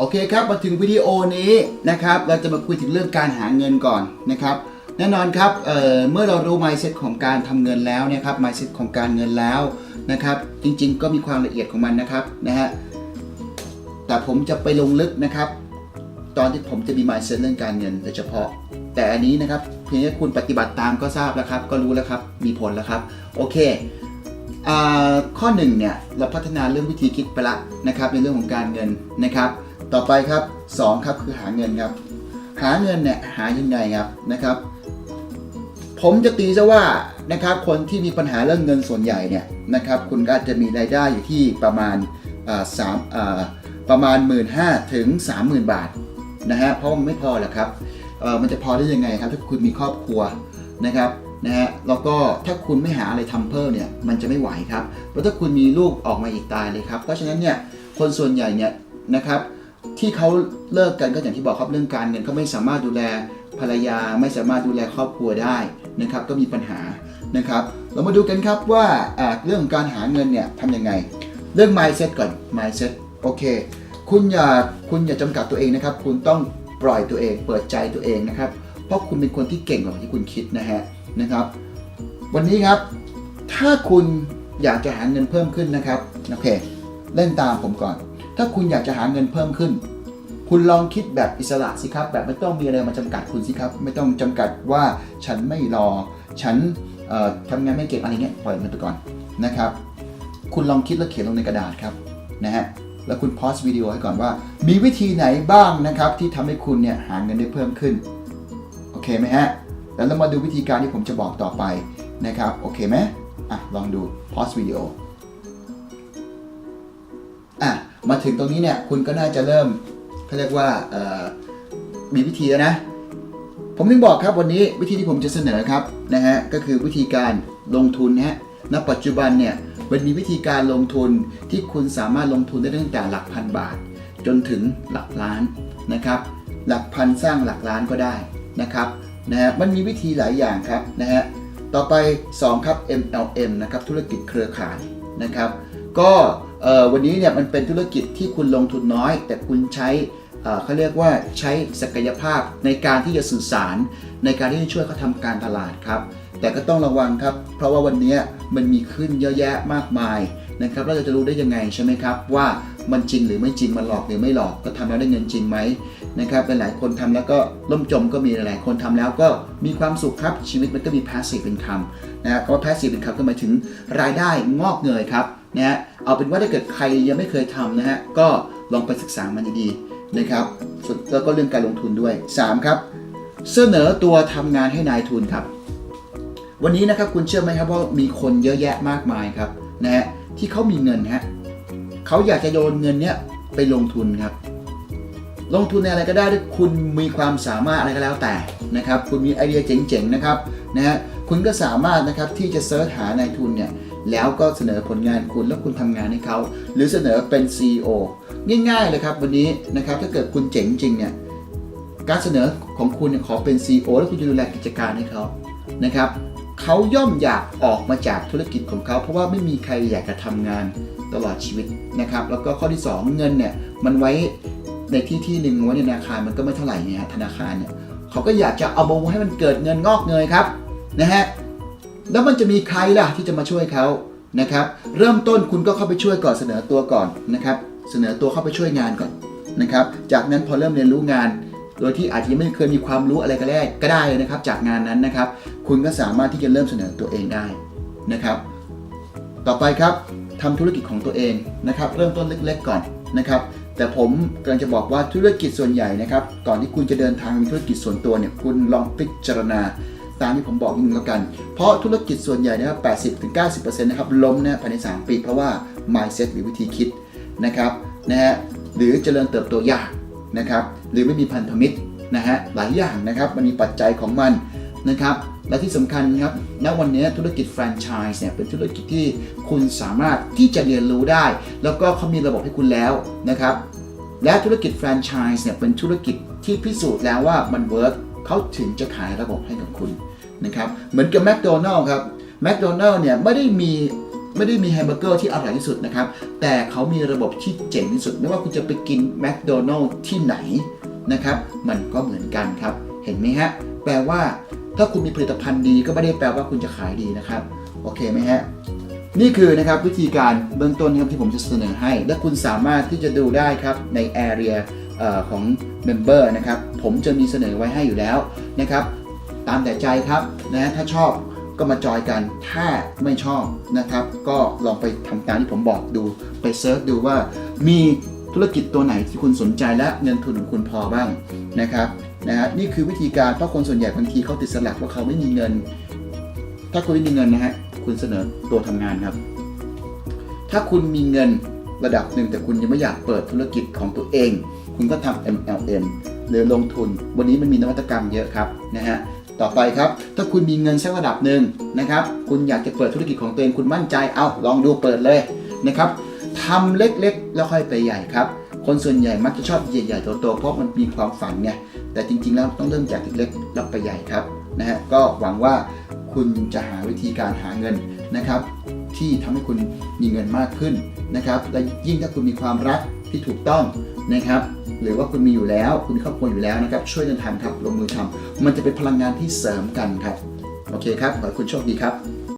โอเคครับมาถึงวิดีโอนี้นะครับเราจะมาคุยถึงเรื่องการหาเงินก่อนนะครับ แน่นอนครับเเมื่อเรารู้ mindset ของการทำเงินแล้วเนะครับ mindset ของการเงินแล้วนะครับ จริงๆ ก็มีความละเอียดของมันนะครับนะฮะแต่ผมจะไปลงลึกนะครับ ตอนที่ผมจะมี mindset เรื่องการเงินโดยเฉพาะ แต่อันนี้นะครับเพียงแค่คุณปฏิบัติตามก็ทราบแล้วครับ ก็รู้แล้วครับมีผลแล้วครับโอเคข้อหนึ่งเนี่ยเราพัฒนาเรื่องวิธีคิดไปละนะครับในเรื่องของการเงินนะครับ ต่อไปครับสองครับคือหาเงินครับ หาเงินเนี่ยหายังไงครับนะครับ ผมจะตีซะว่านะครับคนที่มีปัญหาเรื่องเงินส่วนใหญ่เนี่ยนะครับคุณก็จะมีรายได้อยู่ที่ประมาณสามประมาณ 1 5ื่นถึง30,000บาทนะฮะเพราะมันไม่พอหรอกครับมันจะพอได้ยังไงครับ ถ้าคุณมีครอบครัวนะครับนะฮะแล้วก็ถ้าคุณไม่หาอะไรทำเพิ่มเนี่ยมันจะไม่ไหวครับแล้วถ้าคุณมีลูกออกมาอีกตายเลยครับ เพราะฉะนั้นเนี่ยคนส่วนใหญ่เนี่ยนะครับ ที่เขาเลิกกันก็อย่างที่บอกครับเรื่องการเงินเขาไม่สามารถดูแลภรรยาไม่สามารถดูแลครอบครัวได้นะครับ ก็มีปัญหานะครับ เรามาดูกันครับว่าเรื่องของการหาเงินเนี่ยทำยังไง เรื่อง mindset ก่อน mindset โอเค คุณอย่าคุณอย่าจำกัดตัวเองนะครับ คุณต้องปล่อยตัวเอง เปิดใจตัวเองนะครับ เพราะคุณเป็นคนที่เก่งกว่าที่คุณคิดนะฮะนะครับ วันนี้ครับ ถ้าคุณอยากจะหาเงินเพิ่มขึ้นนะครับโอเคเล่นตามผมก่อน ถ้าคุณอยากจะหาเงินเพิ่มขึ้น คุณลองคิดแบบอิสระสิครับ แบบไม่ต้องมีอะไรมาจำกัดคุณสิครับ ไม่ต้องจำกัดว่าฉันไม่รอ ฉันเอ่อทำงานไม่เก่งอะไรเงี้ยปล่อยมันไปก่อนนะครับ คุณลองคิดแล้วเขียนลงในกระดาษครับนะฮะแล้วคุณพอสวิดีโอให้ก่อนว่า มีวิธีไหนบ้างนะครับที่ทำให้คุณเนี่ยหาเงินได้เพิ่มขึ้นโอเคไหมฮะแล้วเรามาดูวิธีการที่ผมจะบอกต่อไปนะครับโอเคไหมอะลองดูพอสวิดีโอ มาถึงตรงนี้เนี่ยคุณก็น่าจะเริ่มเขาเรียกว่ามีวิธีแล้วนะ ผมถึงบอกครับวันนี้วิธีที่ผมจะเสนอครับนะฮะก็คือวิธีการลงทุนนะฮะณปัจจุบันเนี่ยมันมีวิธีการลงทุนที่คุณสามารถลงทุนได้ตั้งแต่หลักพันบาท จนถึงหลักล้านนะครับ หลักพันสร้างหลักล้านก็ได้นะครับนะฮะมันมีวิธีหลายอย่างครับนะฮะต่อไป 2 ครับ MLM นะครับธุรกิจเครือข่ายนะครับ ก็วันนี้เนี่ยมันเป็นธุรกิจที่คุณลงทุนน้อย แต่คุณใช้เเขาเรียกว่าใช้ศักยภาพในการที่จะสื่อสาร ในการที่จะช่วยเขาทำการตลาดครับ แต่ก็ต้องระวังครับ เพราะว่าวันนี้มันมีขึ้นเยอะแยะมากมายนะครับเราจะรู้ได้ยังไงใช่ไหมครับ ว่ามันจริงหรือไม่จริงมันหลอกหรือไม่หลอกก็ทำแล้วได้เงินจริงไหมนะครับหลายคนทำแล้วก็ล่มจมก็มีหลายคนทำแล้วก็มีความสุขครับชีวิตมันก็มี passive income นะฮะคำว่า passive income ก็หมายถึงรายได้งอกเงยครับ นะฮะเอาเป็นว่าถ้าเกิดใครยังไม่เคยทำนะฮะก็ลองไปศึกษามันดีๆนะครับแล้วก็เรื่องการลงทุนด้วยสามครับ เสนอตัวทำงานให้นายทุนครับ วันนี้นะครับคุณเชื่อไหมครับว่ามีคนเยอะแยะมากมายครับนะฮะที่เขามีเงินฮะเขาอยากจะโยนเงินเนี้ยไปลงทุนครับ ลงทุนในอะไรก็ได้ที่คุณมีความสามารถอะไรก็แล้วแต่นะครับ คุณมีไอเดียเจ๋งๆนะครับนะฮะ คุณก็สามารถนะครับที่จะเซิร์ชหานายทุนเนี่ยแล้วก็เสนอผลงานคุณแล้วคุณทำงานให้เขา หรือเสนอเป็น CEO ง่ายๆเลยครับวันนี้นะครับถ้าเกิดคุณเจ๋งจริงเนี่ยการเสนอของคุณขอเป็น CEO แล้วคุณจะดูแลกิจการให้เขานะครับเขาย่อมอยากออกมาจากธุรกิจของเขา เพราะว่าไม่มีใครอยากจะทำงานตลอดชีวิตนะครับ แล้วก็ข้อที่ 2 เงินเนี่ยมันไว้ในที่ที่หนึ่งไว้ในธนาคารมันก็ไม่เท่าไหร่เนี่ยฮะธนาคารเนี่ยเขาก็อยากจะเอามาให้มันเกิดเงินงอกเงยครับ นะฮะแล้วมันจะมีใครล่ะที่จะมาช่วยเขานะครับ เริ่มต้นคุณก็เข้าไปช่วยก่อนเสนอตัวก่อนนะครับ เสนอตัวเข้าไปช่วยงานก่อนนะครับ จากนั้นพอเริ่มเรียนรู้งาน โดยที่อาจจะยังไม่เคยมีความรู้อะไรก็ได้ก็ได้เลยนะครับ จากงานนั้นนะครับ คุณก็สามารถที่จะเริ่มเสนอตัวเองได้นะครับ ต่อไปครับทำธุรกิจของตัวเองนะครับ เริ่มต้นเล็ก ๆ ก่อนนะครับแต่ผมกำลังจะบอกว่าธุรกิจส่วนใหญ่นะครับ ก่อนที่คุณจะเดินทางมีธุรกิจส่วนตัวเนี่ยคุณลองพิจารณา ตามที่ผมบอกนิดนึงแล้วกัน เพราะธุรกิจส่วนใหญ่นะครับ80-90%นะครับล้มนะภายใน 3 ปี เพราะว่า mindset หรือวิธีคิดนะครับนะฮะหรือเจริญเติบโตยากนะครับหรือไม่มีพันธมิตรนะฮะหลายอย่างนะครับมันมีปัจจัยของมันนะครับและที่สำคัญนะครับณวันนี้ธุรกิจแฟรนไชส์เนี่ยเป็นธุรกิจที่คุณสามารถที่จะเรียนรู้ได้ แล้วก็เขามีระบบให้คุณแล้วนะครับและธุรกิจแฟรนไชส์เนี่ยเป็นธุรกิจที่พิสูจน์แล้วว่ามันเวิร์ก เขาถึงจะขายระบบให้กับคุณนะครับเหมือนกับแมคโดนัลล์ครับแมคโดนัลล์เนี่ยไม่ได้มีไม่ได้มีแฮมเบอร์เกอร์ที่อร่อยที่สุดนะครับ แต่เขามีระบบที่เจ๋งที่สุด ไม่ว่าคุณจะไปกินแมคโดนัลล์ที่ไหนนะครับ มันก็เหมือนกันครับ เห็นไหมฮะ แปลว่าถ้าคุณมีผลิตภัณฑ์ดีก็ไม่ได้แปลว่าคุณจะขายดีนะครับ โอเคไหมฮะ นี่คือนะครับวิธีการเบื้องต้นครับที่ผมจะเสนอให้ และคุณสามารถที่จะดูได้ครับใน area เออของ Member นะครับผมจะมีเสนอไว้ให้อยู่แล้วนะครับตามแต่ใจครับนะถ้าชอบก็มาจอยกันถ้าไม่ชอบนะครับ ก็ลองไปทำตามที่ผมบอกดูไปเซิร์ชดูว่ามีธุรกิจตัวไหนที่คุณสนใจและเงินทุนของคุณพอบ้างนะครับนะฮะนี่คือวิธีการเพราะคนส่วนใหญ่บางทีเขาติดสลักว่าเขาไม่มีเงิน ถ้าคุณไม่มีเงินนะฮะคุณเสนอตัวทำงานครับ ถ้าคุณมีเงินระดับหนึ่งแต่คุณยังไม่อยากเปิดธุรกิจของตัวเอง คุณก็ทำ MLM หรือลงทุน วันนี้มันมีนวัตกรรมเยอะครับนะฮะต่อไปครับ ถ้าคุณมีเงินสักระดับหนึ่งนะครับ คุณอยากจะเปิดธุรกิจของตัวเองคุณมั่นใจเอาลองดูเปิดเลยนะครับทำเล็กๆ แล้วค่อยไปใหญ่ครับ คนส่วนใหญ่มักจะชอบใหญ่ๆโตๆเพราะมันมีความฝันไงแต่จริงๆแล้วต้องเริ่มจากเล็กๆแล้วไปใหญ่ครับนะฮะก็หวังว่าคุณจะหาวิธีการหาเงินนะครับ ที่ทำให้คุณมีเงินมากขึ้นนะครับและยิ่งถ้าคุณมีความรักที่ถูกต้องนะครับ หรือว่าคุณมีอยู่แล้ว คุณมีครอบครัวอยู่แล้วนะครับ ช่วยกันทำครับลงมือทำมันจะเป็นพลังงานที่เสริมกันครับ โอเคครับ ขอให้คุณโชคดีครับ